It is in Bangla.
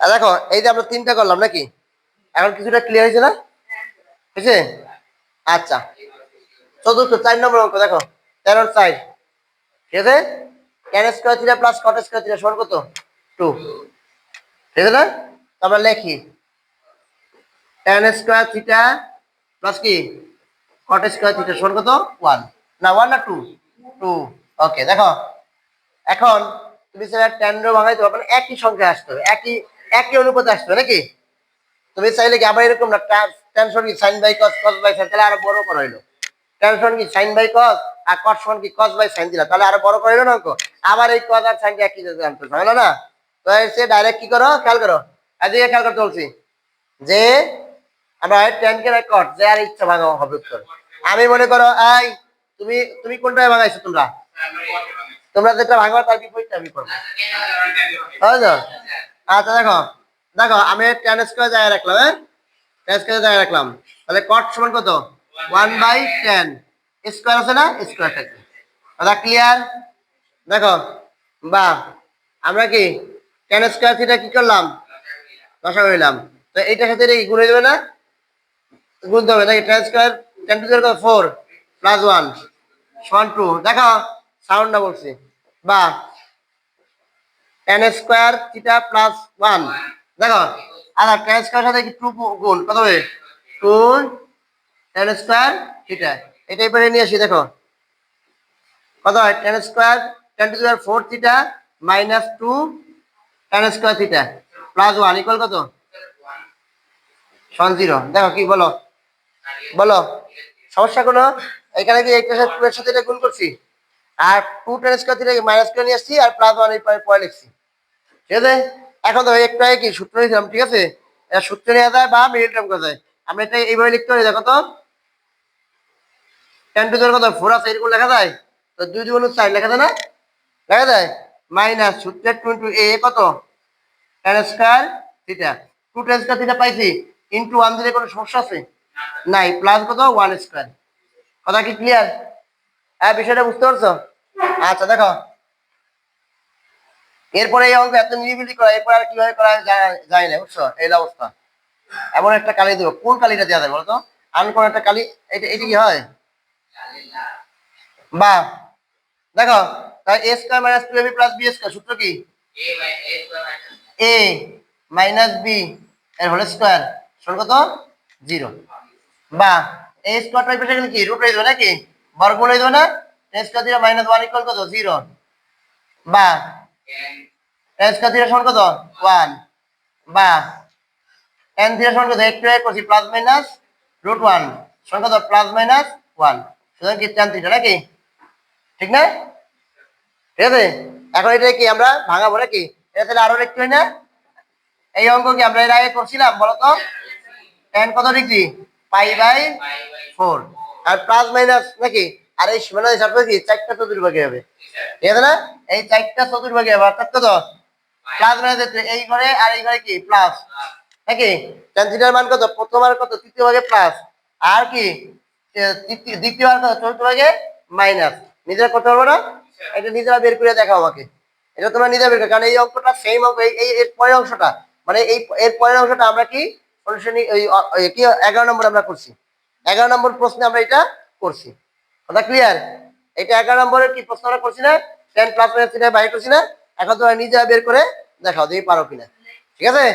দেখো, এই যে আমরা তিনটা করলাম নাকি? এখন কিছুটা ক্লিয়ার হয়েছে না? হয়েছে? আচ্ছা। চতুর্থ, চার নম্বর অঙ্ক, দেখো। তেরো চার। ঠিক আছে? টেন স্কোয়ার থ্রিটা প্লাস কট স্কোয়ার থ্রিটা সমান কত? টু ঠিক আছে না? আমরা লেখি। টেন স্কোয়ার থ্রিটা প্লাস কি? কট স্কোয়ার থ্রিটা সমান কত? ওয়ান না ওয়ান না টু টু ওকে দেখো। এখন, তুমি সেটা টেন ভাঙাইতে পারবে একই সংখ্যা আসতে হবে। একই একই অনুপাতে আসতে হবে নাকি? তুমি চাইলে কি আবার এরকম না টেনশন কি sine by cos cos by sine তাহলে আরও বড় করা হইল। টেনশন কি সাইন বাই কস আর কস সমান কি কস বাই সাইন দিলা, তাহলে আরও বড় করা না অঙ্ক? আবার এই কস আর সাইনটা একই আনতে হবে না? তো এসে ডাইরেক্ট কি করো? খেয়াল করো। এদিকে খেয়াল করতে বলছি যে আমরা টেন কে কট যে আর ইচ্ছা ভাঙা হবে উত্তর। আমি মনে করো, এই তুমি তুমি কোনটায় ভাঙাইছো তোমরা? তোমরা যেটা ভাঙবা তার বিপরীতটা আমি করব। আচ্ছা দেখো দেখো, আমি টেন স্কোয়ার জায়গায় রাখলাম হ্যাঁ? টেন স্কোয়ার জায়গায় রাখলাম। তাহলে কট সমান কত? ওয়ান বাই টেন স্কোয়ার আছে না? স্কোয়ার থাকবে দাদা ক্লিয়ার দেখো, বা, আমরা কি টেন স্কোয়ার থিটা কি করলাম? দশা হইলাম তো এইটার সাথে এটা কি গুণ হয়ে না? গুণতে হবে নাকি টেন স্কোয়ার টেন টু কত? ফোর প্লাস ওয়ান সমান টু দেখো সাউন্ডটা বলছি। বা tan square theta plus one দেখো আচ্ছা টেন স্কোয়ার সাথে টু গুণ, কত হবে? টু টেন স্কোয়ার থিটা এটা এবারে নিয়ে আসি, দেখো। কত হয়? Tan square tan two four theta minus two tan square theta plus one equal কত? সন জিরো দেখো কি, বলো। বলো। সমস্যা কোনো? এখানে কি এইটার সাথে টু সাথে এটা গুণ করছি? আর two tan square theta minus করে নিয়ে আসছি, আর প্লাস ওয়ান এই পরে পরে লিখছি। ঠিক আছে? এখন তো একটু কি, সূত্র নিয়েছিলাম ঠিক আছে? সূত্র নেওয়া যায় বা মিডিল টার্ম করা যায়। এটা এইভাবে লিখতে পারি, দেখো তো। টেন টু কত? ফোর আছে, এরকম লেখা যায়? তো দুই দুগুণ চার, লেখা যায় না? লেখা যায়? মাইনাস সূত্রের টোয়েন্টি এ কত? Tan square theta two tan square theta পাইছি। ইন্টু ওয়ান দিলে কোনো সমস্যা আছে? নাই প্লাস কত? ওয়ান স্কোয়ার কথা কি ক্লিয়ার হ্যাঁ বিষয়টা বুঝতে পারছ? আচ্ছা দেখো। এরপরে এই অঙ্ক এত নিরিবিলি করা, এরপর আর কীভাবে করা যায় না, বুঝছ? এই অবস্থা। এমন একটা কালি দেবো। কোন কালিটা দেওয়া যায় বলতো? আন কোন একটা কালি? এটা এটা কি হয়? বা, দেখো তাই A square minus two AB plus B square সূত্র কি? এ মাইনাস বি এর হোল স্কোয়ার সমান কত? জিরো বা এ স্কোয়ার টাইপের সেখানে কি? রুট হয়ে যাবে নাকি? বর্গমূল হয়ে যাবে না? এ স্কোয়ার দিলে মাইনাস ওয়ান ইকুয়াল কত? জিরো বা এ স্কোয়ার দিলে সমান কত? ওয়ান বা এন দিলে সমান কত? একটু এক করছি প্লাস মাইনাস রুট ওয়ান সমান কত? প্লাস মাইনাস ওয়ান সুতরাং কি টেন থিটা নাকি? ঠিক না? ঠিক আছে? এখন এটা কি আমরা ভাঙাবো নাকি? এটা তাহলে আরও একটু না? এই অঙ্ক কি আমরা এর আগে করছিলাম বলতো? টেন কত ডিগ্রি? পাই বাই ফোর আর প্লাস মাইনাস নাকি? আর এই সীমানা করে কি চারটা চতুর্ভাগে হবে। ঠিক আছে না? এই চারটা চতুর্ভাগে হবে, অর্থাৎ কত? প্লাস এই ঘরে আর এই ঘরে কি? প্লাস নাকি? টেন থিটার মান কত? প্রথম আর কত? তৃতীয় ভাগে প্লাস আর কি? দ্বিতীয় আর কত? চতুর্থ ভাগে মাইনাস নিজেরা করতে পারব না? এটা নিজেরা বের করে দেখাও আমাকে। এটা তোমরা নিজেরা বের করো, কারণ এই অঙ্কটা সেম অঙ্ক, এই এর পরের অংশটা মানে এই, এর পরের অংশটা আমরা কি ওই, কি, এগারো নম্বর আমরা করছি। এগারো নম্বর প্রশ্নে আমরা এটা করছি। কথা ক্লিয়ার এটা এগারো নম্বরের কি প্রশ্ন আমরা করছি না? টেন প্লাস করছি না? এখন তোমরা নিজেরা বের করে দেখাও, দেখি পারো কিনা। ঠিক আছে?